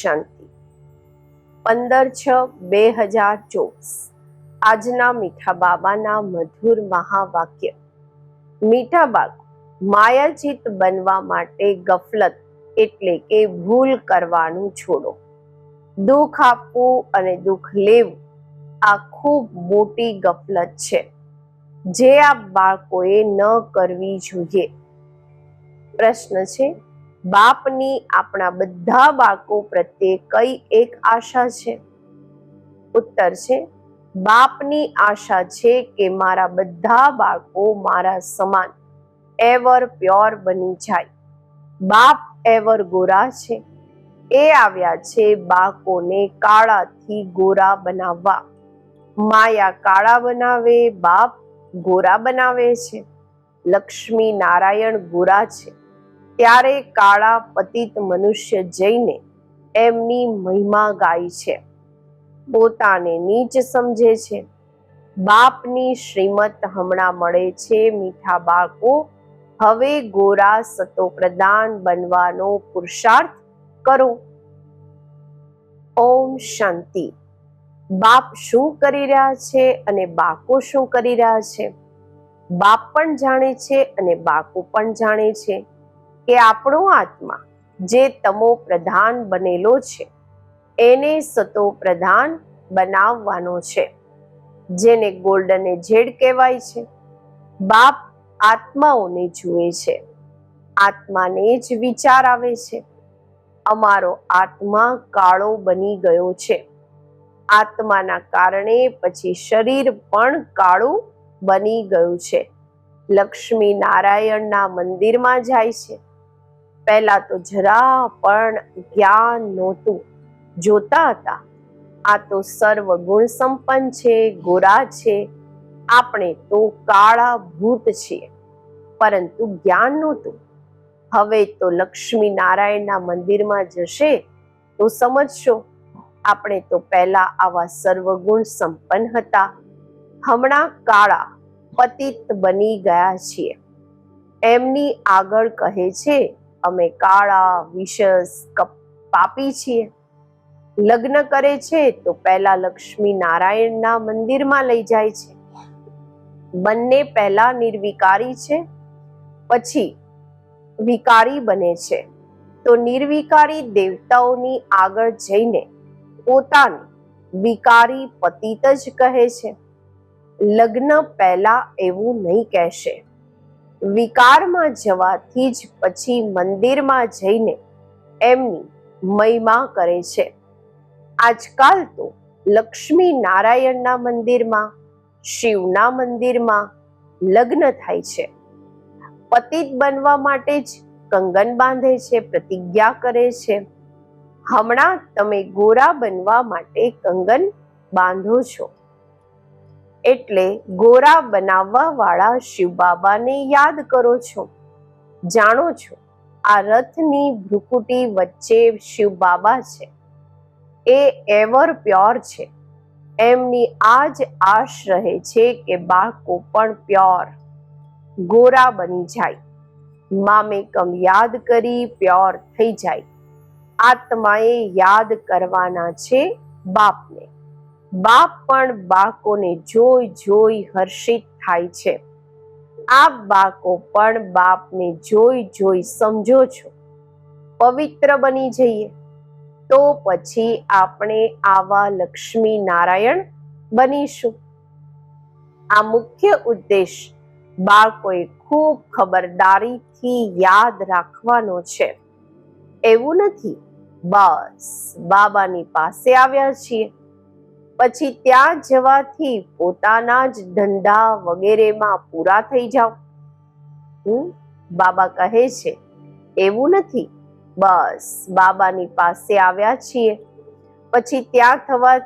શાંતિ. પંદર છ બે હજાર ચોવીસ. આજના મીઠા બાબાના મધુર મહાવાક્ય. મીઠા બાળકો, માયાજીત બનવા માટે ગફલત એટલે કે ભૂલ કરવાનું છોડો. દુઃખ આપવું અને દુઃખ લેવું આ ખૂબ મોટી ગફલત છે. જે આ બાળકોએ ન કરવી જોઈએ. પ્રશ્ન છે બાપની આપણા બધા બાળકો પ્રત્યે કઈ એક આશા છે? ઉત્તર છે, બાપની આશા છે કે મારા બધા બાળકો મારા સમાન એવર પ્યોર બની જાય. બાપ એવર ગોરા છે. એ આવ્યા છે બાળકોને કાળાથી ગોરા બનાવવા. માયા કાળા બનાવે, બાપ ગોરા બનાવે છે. લક્ષ્મી નારાયણ ગોરા છે. ત્યારે કાળા પતિત મનુષ્ય જઈને એમની મહિમા ગાય છે. પોતાને નીચ સમજે છે. બાપની શ્રીમત હમણાં મળે છે મીઠા બાળકો. હવે ગોરા સતો પ્રદાન બનવાનો પુરુષાર્થ કરો. ઓમ શાંતિ. બાપ શું કરી રહ્યા છે અને બાકો શું કરી રહ્યા છે? બાપ પણ જાણે છે અને બાકો પણ જાણે છે. કે આપણો આત્મા જે તમો પ્રધાન બનેલો છે, એને સતો પ્રધાન બનાવવાનો છે, જેને ગોલ્ડન ઝેડ કહેવાય છે. બાપ આત્માઓને જુએ છે, આત્માને જ વિચાર આવે છે. અમારો આત્મા કાળો બની ગયો છે. આત્માના કારણે પછી શરીર પણ કાળું બની ગયું છે. લક્ષ્મી નારાયણના મંદિરમાં જાય છે. પહેલા તો જરા પણ જ્ઞાન નહોતું. જોતા હતા, આ તો સર્વ ગુણ સંપન્ન છે, ગોરા છે, આપણે તો કાળા ભૂત છીએ. પરંતુ જ્ઞાન નહોતું. હવે તો લક્ષ્મી નારાયણના મંદિરમાં જશે તો સમજશો, આપણે તો પહેલા આવા સર્વગુણ સંપન્ન હતા. હમણાં કાળા પતિત બની ગયા છીએ. એમની આગળ કહે છે અમે કાળા, વિશસ પાપી છીએ. લગ્ન કરે છે તો પહેલા લક્ષ્મી નારાયણના મંદિરમાં લઈ જાય છે. બંને પહેલા નિર્વિકારી છે, પછી વિકારી બને છે. તો નિર્વિકારી દેવતાઓની આગળ જઈને પોતાને વિકારી પતિત જ કહે છે. લગ્ન પહેલા એવું નહીં કહેશે. વિકારમાં જવાથી જ પછી મંદિરમાં જઈને એમની મહિમા કરે છે. આજકાલ તો લક્ષ્મી નારાયણના મંદિરમાં, શિવના મંદિરમાં લગ્ન થાય છે. પતિત બનવા માટે જ કંગન બાંધે છે, પ્રતિજ્ઞા કરે છે. હમણાં તમે ગોરા બનવા માટે કંગન બાંધો છો. એટલે ગોરા બનાવવા વાળા શિવ બાબાને યાદ કરો છો. જાણો છો, આ રથની ભ્રુકુટી વચ્ચે શિવ બાબા છે. એ એવર પ્યોર છે. એમની આ જ આશ રહે છે કે બાળકો પણ પ્યોર, ગોરા બની જાય. મામેકમ યાદ કરી પ્યોર થઈ જાય. આત્માએ યાદ કરવાના છે બાપને. બાપ પણ બાળકોને જોઈ જોઈ હર્ષિત થાય છે. આપ બાળકો પણ બાપને જોઈ જોઈ સમજો છો. પવિત્ર બની જઈએ. તો પછી આપણે આવા લક્ષ્મી નારાયણ બનીશું. આ મુખ્ય ઉદ્દેશ બાળકોએ ખૂબ ખબરદારીથી યાદ રાખવાનો છે. એવું નથી. બસ, બાબાની પાસે આવ્યા છીએ. પછી ત્યાં જવાથી પોતાના જ ધંધા વગેરેમાં પૂરા થઈ જાઓ. હમ? બાબા કહે છે, એવું નથી. બસ, બાબાની પાસે આવ્યા છીએ. પછી ત્યાં થવા,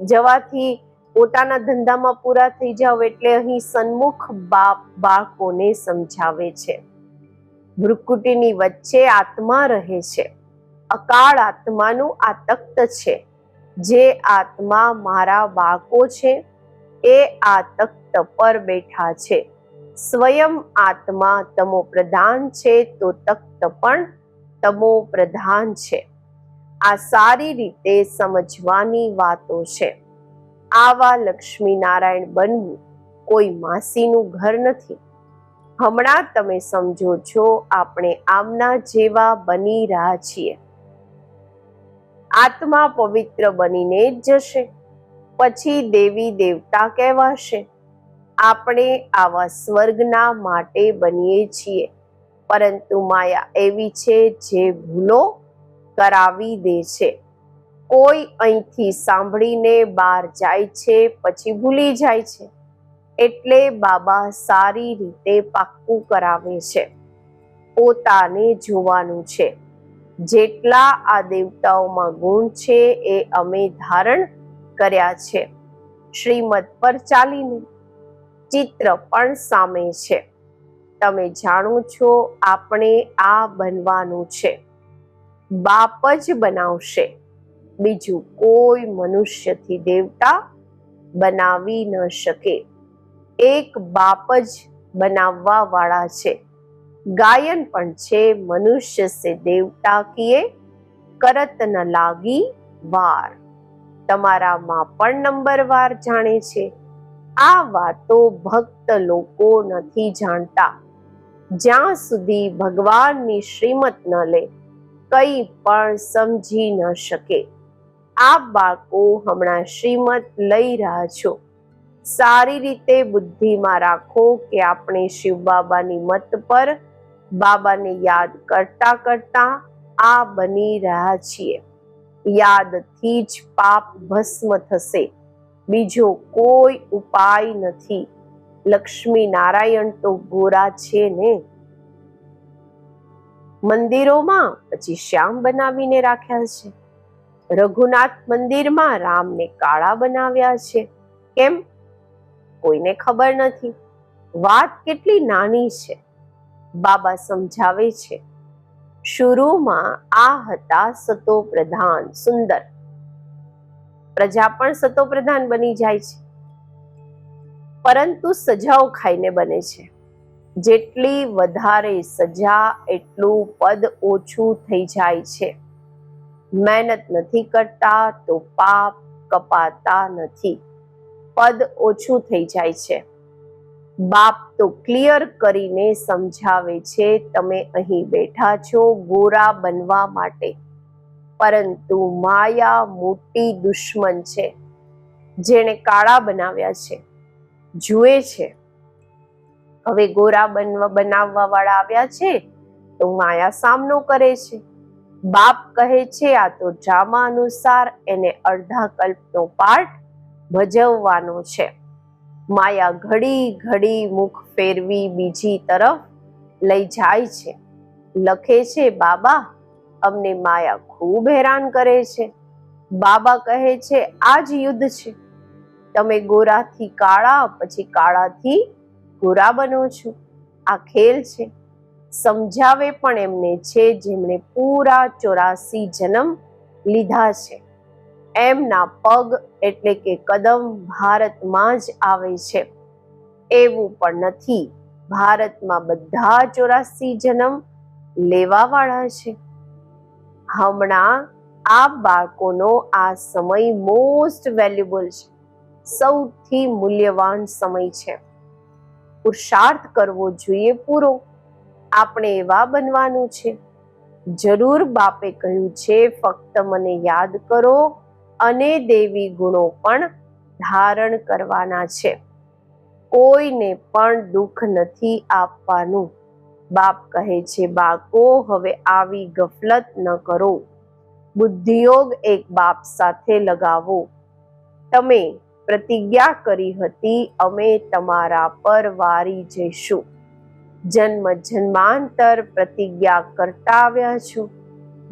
જવાથી પોતાના ધંધામાં પૂરા થઈ જાવ એટલે અહીં સન્મુખ બાપ બાળકોને સમજાવે છે? ભ્રુકુટીની વચ્ચે આત્મા રહે છે. અકાળ આત્માનું આ તખ્ત છે. જે આત્મા મારા બાકો છે, એ આ તખ્ત પર બેઠા છે. સ્વયં આત્મા તમો પ્રધાન છે, તો તખ્ત પણ તમો પ્રધાન છે. આ સારી રીતે સમજવાની વાતો છે. આવા લક્ષ્મી નારાયણ બનવું કોઈ માસીનું ઘર નથી. હમણાં તમે સમજો છો, આપણે આમના જેવા બની રહ્યા છીએ. આત્મા પવિત્ર બનીને જ જશે. પછી દેવી દેવતા કહેવાશે, આપણે આવા સ્વર્ગના માટે બનીએ છીએ. પરંતુ માયા એવી છે જે ભૂલો કરાવી દે છે. કોઈ અહીંથી સાંભળીને બહાર જાય છે, પછી ભૂલી જાય છે. એટલે બાબા સારી રીતે પાક્કું કરાવે છે. પોતાને જોવાનું છે. જેટલા આ દેવતાઓમાં ગુણ છે એ અમે ધારણ કર્યા છે. શ્રીમદ પર ચાલીને ચિત્ર પણ સામે છે. તમે જાણો છો આપણે આ બનવાનું છે. બાપ જ બનાવશે. બીજું કોઈ મનુષ્યથી દેવતા બનાવી ન શકે. એક બાપ જ બનાવવા વાળા છે. ગાયન પણ છે, મનુષ્ય સે દેવતા કીએ કરત ન લાગી વાર. તમારામાં પણ નંબર વાર જાણે છે. આ વાતો ભક્ત લોકો નથી જાણતા. જ્યાં સુધી ભગવાનની શ્રીમત ન લે, કંઈ પણ સમજી ન શકે. આ બાળકો હમણાં શ્રીમત લઈ રહ્યા છો. સારી રીતે બુદ્ધિમાં રાખો કે આપણે શિવ બાબાની મત પર બાબાને યાદ કરતા કરતા આ બની રહ્યા છીએ. યાદથી જ પાપ ભસ્મ થશે. બીજો કોઈ ઉપાય નથી. લક્ષ્મી નારાયણ તો ગોરા છે ને? મંદિરોમાં પછી શ્યામ બનાવીને રાખ્યા છે. રઘુનાથ મંદિરમાં રામને કાળા બનાવ્યા છે. કેમ? કોઈને ખબર નથી. વાત કેટલી નાની છે. બાબા સમજાવે છે. શુરુમાં આ હતા સતો પ્રધાન સુંદર. પ્રજા પણ સતો પ્રધાન બની જાય છે. પરંતુ સજાઓ ખાઈને બને છે. જેટલી વધારે સજા, એટલું પદ ઓછું થઈ જાય છે. મહેનત નથી કરતા તો પાપ કપાતા નથી. પદ ઓછું થઈ જાય છે. બાપ તો ક્લિયર કરીને સમજાવે છે, તમે અહીં બેઠા છો ગોરા બનવા માટે. પરંતુ માયા મોટી દુશ્મન છે, જેણે કાળા બનાવ્યા છે, જુએ છે. હવે ગોરા બનવા, બનાવવા વાળા આવ્યા છે, તો માયા સામનો કરે છે. બાપ કહે છે, આ તો ડ્રામા અનુસાર એને અડધા કલ્પનો પાઠ ભજવવાનો છે. માયા ઘડી ઘડી મુખ ફેરવી બીજી તરફ લઈ જાય છે. લખે છે, બાબા, અમને માયા ખૂબ હેરાન કરે છે. બાબા કહે છે આ જ યુદ્ધ છે. તમે ગોરાથી કાળા, પછી કાળાથી ગોરા બનો છો. આ ખેલ છે. સમજાવે પણ એમને છે, જેમણે પૂરા ચોરાસી જન્મ લીધા છે. એમના પગ એટલે કે કદમ ભારતમાં જ આવે છે. એવું પણ નથી. ભારતમાં બધા ચોરાસી જન્મ લેવા વાળા છે. હમણાં આ બાળકોનો આ સમય મોસ્ટ વેલ્યુબલ છે. સૌથી મૂલ્યવાન સમય છે. પુરુષાર્થ કરવો જોઈએ પૂરો. આપણે એવા બનવાનું છે. જરૂર બાપે કહ્યું છે, ફક્ત મને યાદ કરો અને દેવી ગુણો પણ ધારણ કરવાના છે. કોઈને પણ દુઃખ નથી આપવાનું. બાપ કહે છે બાકો હવે આવી ગફલત ન કરો. બુદ્ધિયોગ એક બાપ સાથે લગાવો. તમે પ્રતિજ્ઞા કરી હતી, અમે તમારા પર વારી જઈશું. જન્મ જન્માંતર પ્રતિજ્ઞા કરતા આવ્યા છો.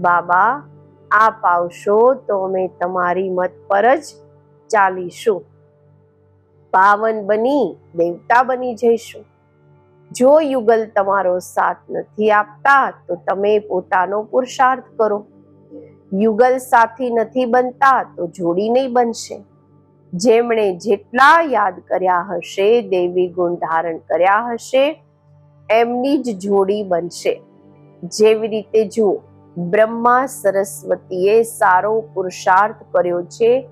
બાબા આપ આવશો તો અમે તમારી મત પર જ ચાલીશું. પાવન બની, દેવતા બની જઈશું. જો યુગલ તમારો સાથ નથી આપતા, તો તમે પોતાનો પુરુષાર્થ કરો. યુગલ સાથી નથી બનતા, તો જોડી નહીં બનશે. જેમણે જેટલા યાદ કર્યા હશે, દેવી ગુણ ધારણ કર્યા હશે, એમની જ જોડી બનશે. જેવી રીતે જુઓ બ્રહ્મા સરસ્વતીએ સારો પુરુષાર્થ કર્યો છે,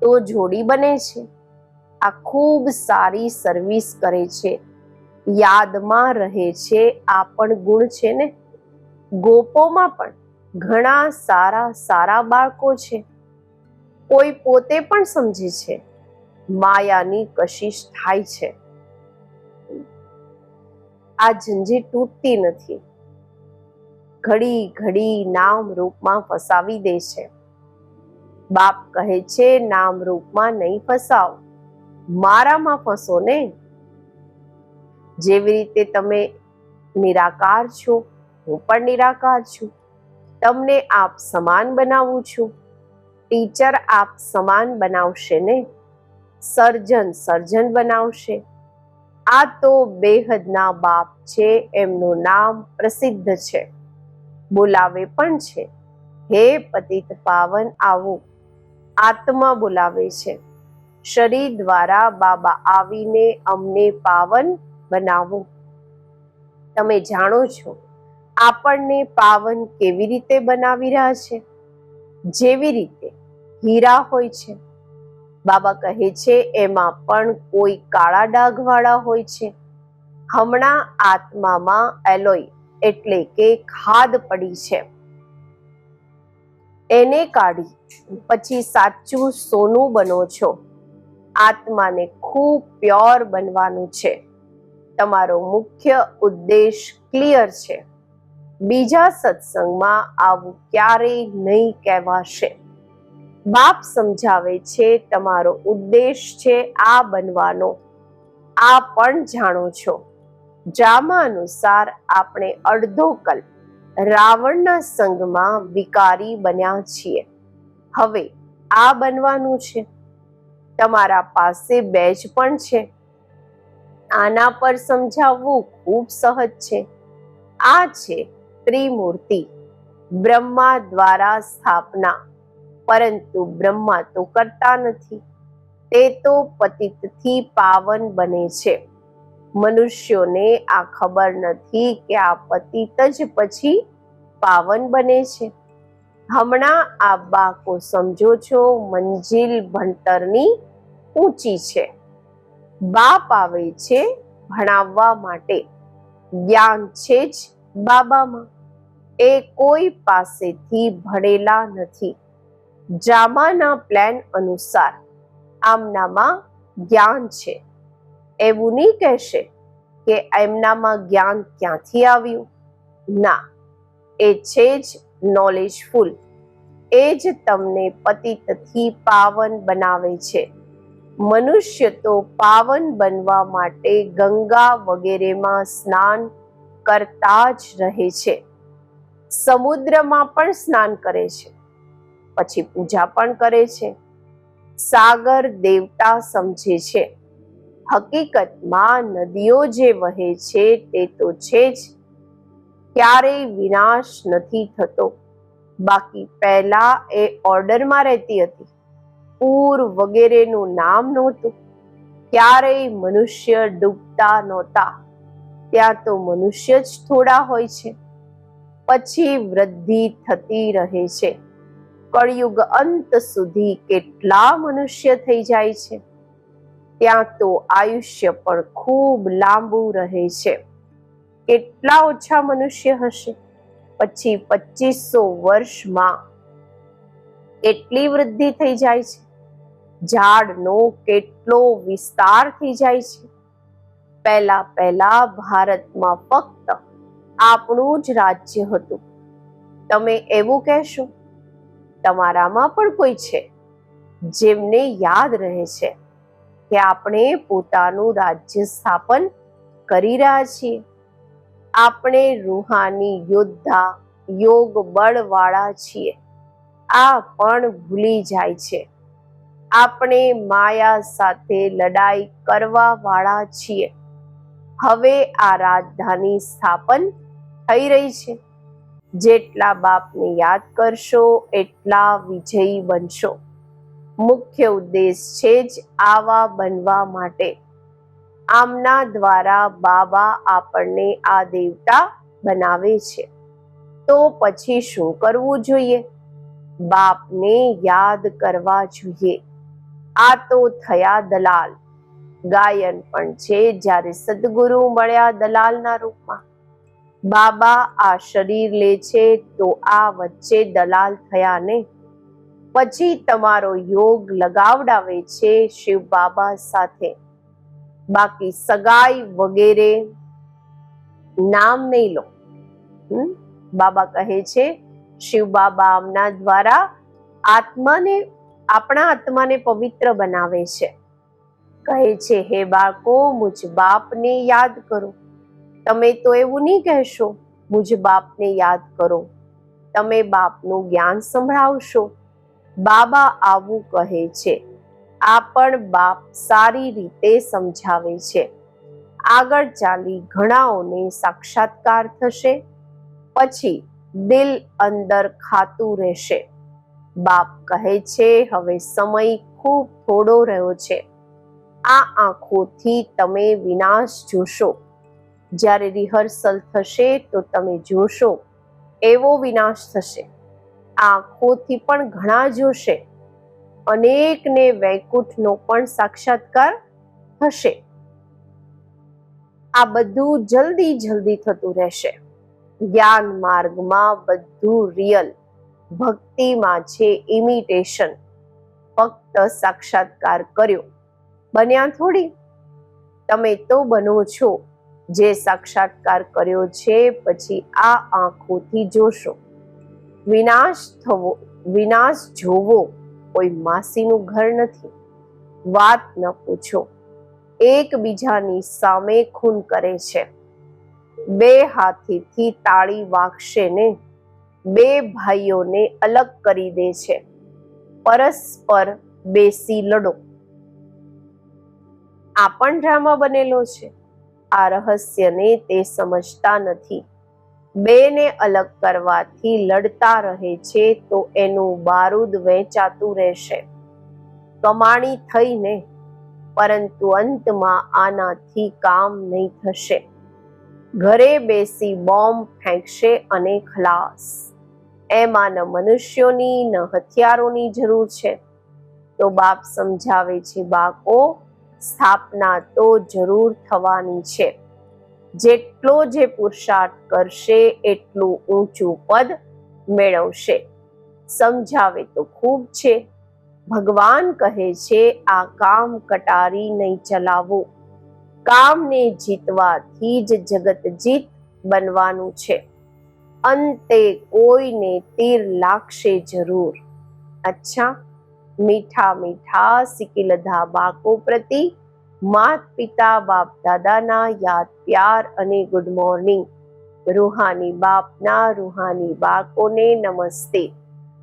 તો જોડી બને છે. આ ખૂબ સારી સર્વિસ કરે છે. યાદમાં રહે છે, આ પણ ગુણ છે ને? ગોપોમાં પણ ઘણા સારા સારા બાળકો છે. કોઈ પોતે પણ સમજે છે. માયાની કશિશ થાય છે. આ ઝંઝી તૂટતી નથી. ઘડી ઘડી નામ રૂપમાં ફસાવી દે છે. બાપ કહે છે, નામ રૂપમાં નહીં ફસાવ. મારામાં ફસો ને. જેવી રીતે તમે નિરાકાર છો, હું પણ નિરાકાર છું. તમને આપ સમાન બનાવું છું. ટીચર આપ સમાન બનાવશે ને? સર્જન સર્જન બનાવશે. આ તો બેહદના બાપ છે, એમનું નામ પ્રસિદ્ધ છે. બોલાવે પણ છે. હે પતિત પાવન, આવો. આત્મા બોલાવે છે. શરીર દ્વારા બાબા આવીને અમને પાવન બનાવો. તમે જાણો છો, આપણને પાવન કેવી રીતે બનાવી રહ્યા છે? જેવી રીતે હીરા હોય છે. બાબા કહે છે, એમાં પણ કોઈ કાળા ડાઘવાળા હોય છે. હમણાં આત્મામાં એલોય એટલે કે ખાદ પડી છે. એને કાઢી પછી સાચું સોનું બનો છો. આત્માને ખૂબ પ્યોર બનવાનું છે. તમારો મુખ્ય ઉદ્દેશ ક્લિયર છે. બીજા સત્સંગમાં આવું ક્યારેય નહીં કહેવાશે. બાપ સમજાવે છે તમારો ઉદ્દેશ છે આ બનવાનો. આ પણ જાણો છો. ડ્રામા અનુસાર આપણે અડધો કલ્પ રાવણના સંગમાં વિકારી બન્યા છીએ. હવે આ બનવાનું છે. તમારા પાસે બેજ પણ છે. આના પર સમજાવવું ખૂબ સહજ છે. આ છે ત્રિમૂર્તિ બ્રહ્મા દ્વારા સ્થાપના. પરંતુ બ્રહ્મા તો કરતા નથી. તે તો પતિતથી પાવન બને છે. મનુષ્યોને આ ખબર નથી કે આ પતિત જ પછી પાવન બને છે. હમણાં આ બાકો સમજો છો, મંજિલ ભણતરની ઊંચી છે. બાપ આવે છે ભણાવવા માટે. જ્ઞાન છે જ બાબામાં. એ કોઈ પાસેથી ભણેલા નથી. જામાના પ્લાન અનુસાર આમનામાં જ્ઞાન છે. એવું નહીં કહેશે કે એમનામાં જ્ઞાન ક્યાંથી આવ્યું? ના, એ છે જ નોલેજફુલ એ જ તમને પતિતથી પાવન બનાવે છે. મનુષ્ય તો પાવન બનવા માટે ગંગા વગેરેમાં સ્નાન કરતા જ રહે છે. સમુદ્રમાં પણ સ્નાન કરે છે. પછી પૂજા પણ કરે છે. સાગર દેવતા સમજે છે. હકીકતમાં નદીઓ જે વહે છે તે તો છે જ. ક્યારેય વિનાશ નથી થતો. બાકી પહેલા એ ઓર્ડરમાં રહેતી હતી. પૂર વગેરેનું નામ નહોતું. ક્યારેય મનુષ્ય ડૂબતા નહોતા. ત્યાં તો મનુષ્ય જ થોડા હોય છે. પછી વૃદ્ધિ થતી રહે છે. કળયુગ અંત સુધી કેટલા મનુષ્ય થઈ જાય છે? ત્યાં તો આયુષ્ય પણ ખૂબ લાંબુ રહે છે. કેટલા ઓછા મનુષ્ય હશે? પછી પચીસો વર્ષમાં કેટલી વૃદ્ધિ થઈ જાય છે? ઝાડનો કેટલો વિસ્તાર થઈ જાય છે? પહેલા પહેલા ભારતમાં ફક્ત આપણું જ રાજ્ય હતું. તમે એવું કહેશો? તમારામાં પણ કોઈ છે? જેમને યાદ રહે છે. કે આપણે પોતાનું રાજ્ય સ્થાપન કરી રહ્યા છીએ. આપણે રૂહાની યોદ્ધા, યોગ બળવાળા છીએ. આ પણ ભૂલી જાય છે. આપણે માયા સાથે લડાઈ કરવા વાળા છીએ. હવે આ રાજધાની સ્થાપન થઈ રહી છે. જેટલા બાપને યાદ કરશો, એટલા વિજયી બનશો. મુખ્ય ઉદ્દેશ છે જ આવા બનવા માટે. આમના દ્વારા બાબા આપણને આ દેવતા બનાવે છે. તો પછી શું કરવું જોઈએ? બાપને યાદ કરવા જોઈએ. આ તો થયા દલાલ. ગાયન પણ છે જ્યારે સદગુરુ મળ્યા દલાલના રૂપમાં. બાબા આ શરીર લે છે તો આ વચ્ચે દલાલ થયા ને? પછી તમારો યોગ લગાવડાવે છે શિવ બાબા સાથે. બાકી સગાઈ વગેરે નામ નહીં લો? બાબા કહે છે, શિવ બાબા આમના દ્વારા આત્માને, આપણા આત્માને પવિત્ર બનાવે છે. કહે છે, હે બાળકો, મુજ બાપને યાદ કરો. તમે તો એવું નહીં કહેશો, મુજ બાપને યાદ કરો. તમે બાપનું જ્ઞાન સંભળાવશો. બાબા આવું કહે છે. આ પણ બાપ સારી રીતે સમજાવે છે. આગળ ચાલી ઘણાઓને સાક્ષાત્કાર થશે, પછી દિલ અંદર ખાતું રહેશે. બાપ કહે છે, હવે સમય ખૂબ થોડો રહ્યો છે. આ આંખોથી તમે વિનાશ જોશો. જ્યારે રિહર્સલ થશે તો તમે જોશો, એવો વિનાશ થશે. આંખોથી પણ ઘણા જોશે. અનેકને વૈકુંઠનો પણ સાક્ષાત્કાર થશે આ બધું જલ્દી જલ્દી થતું રહેશે. જ્ઞાન માર્ગમાં બધું રિયલ ભક્તિમાં છે ઇમિટેશન ફક્ત સાક્ષાત્કાર કર્યો. બન્યા થોડી. તમે તો બનો છો. જે સાક્ષાત્કાર કર્યો છે, પછી આ આંખોથી જોશો. વિનાશ થવો વિનાશ જોવો કોઈ માસીનું ઘર નથી. વાત ન પૂછો. એકબીજાની સામે ખૂન કરે છે. બે હાથીથી તાળી વાગશે ને બે ભાઈઓને અલગ કરી દે છે. પરસ્પર બેસી લડો. આ પણ ડ્રામા બનેલો છે. આ રહસ્યને તે સમજતા નથી. બેને અલગ કરવાથી લડતા રહે છે તો એનું બારૂદ વહેંચાતું રહેશે. કમાણી થઈને પરંતુ અંતમાં આનાથી કામ નહીં થશે. ઘરે બેસી બોમ્બ ફેંકશે અને ખલાસ. એમાં ન મનુષ્યોની, ન હથિયારોની જરૂર છે. તો બાપ સમજાવે છે બાકો સ્થાપના તો જરૂર થવાની છે. જેટલો જે પુરુષાર્થ કરશે એટલું ઊંચું પદ મેળવશે. સમજાવે તો ખૂબ છે. ભગવાન કહે છે, આ કામ કટારી નહીં ચલાવો. કામને જીતવાથી જ જગત જીત બનવાનું છે. અંતે કોઈને તીર લાગશે જરૂર. અચ્છા. મીઠા મીઠા સિકિલધા બાકો પ્રતિ માત પિતા બાપ દાદાના યાદ, પ્યાર અને ગુડ મોર્નિંગ રૂહાની બાપના રૂહાની બાળકોને નમસ્તે.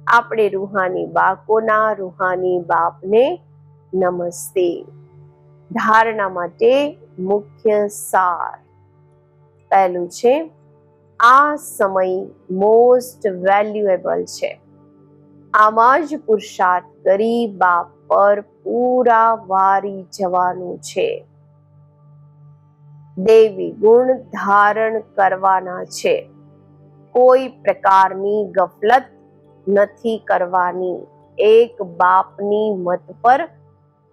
આપણે રૂહાની બાળકોના રૂહાની બાપને નમસ્તે. ધારણા માટે મુખ્ય સાર. પહેલું છે, આ સમય મોસ્ટ વેલ્યુએબલ છે. આમાં જ પુરુષાર્થ કરી બાપ પર પૂરા વારી જવાનું છે. દેવી ગુણ ધારણ કરવાના છે. કોઈ પ્રકારની ગફલત નથી કરવાની. એક બાપની મત પર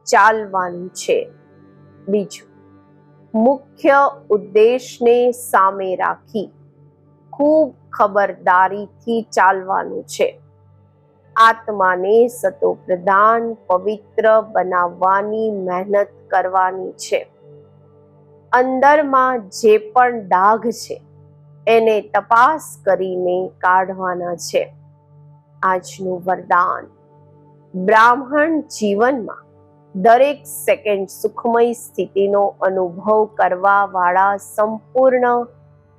ચાલવાનું છે. બીજું, મુખ્ય ઉદ્દેશને સામે રાખી ખૂબ ખબરદારીથી ચાલવાનું છે. આત્માને સતો પ્રધાન પવિત્ર બનાવવાની મહેનત કરવાની છે. અંદરમાં જે પણ ડાઘ છે, એને તપાસ કરીને કાઢવાના છે. આજનું વરદાન. બ્રાહ્મણ જીવનમાં દરેક સેકન્ડ સુખમય સ્થિતિનો અનુભવ કરવા વાળા સંપૂર્ણ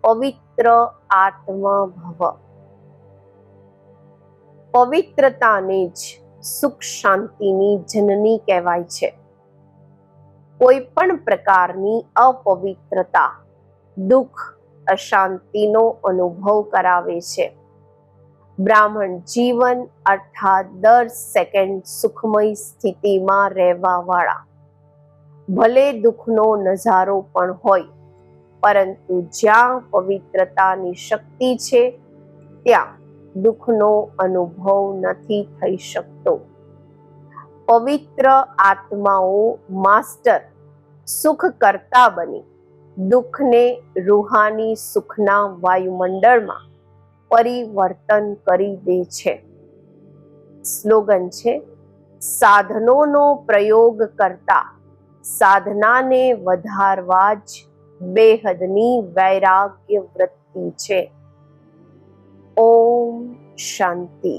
પવિત્ર આત્મા ભવ. પવિત્રતાને જ સુખ શાંતિની જનની કહેવાય છે. કોઈ પણ પ્રકારની અપવિત્રતા દુઃખ, અશાંતિનો અનુભવ કરાવે છે. બ્રાહ્મણ જીવન અર્થાત દર સેકન્ડ સુખમય સ્થિતિમાં રહેવા વાળા ભલે દુઃખનો નજારો પણ હોય, પરંતુ જ્યાં પવિત્રતાની શક્તિ છે, ત્યાં દુઃખનો અનુભવ નથી થઈ શકતો. પવિત્ર આત્માઓ માસ્ટર સુખ કરતા બની. દુઃખને રૂહાની સુખના વાયુમંડળમાં પરિવર્તન કરી દે છે. સ્લોગન છે, સાધનોનો પ્રયોગ કરતા સાધનાને વધારવા જ બેહદની વૈરાગ્ય વૃત્તિ છે. ઓમ શાંતિ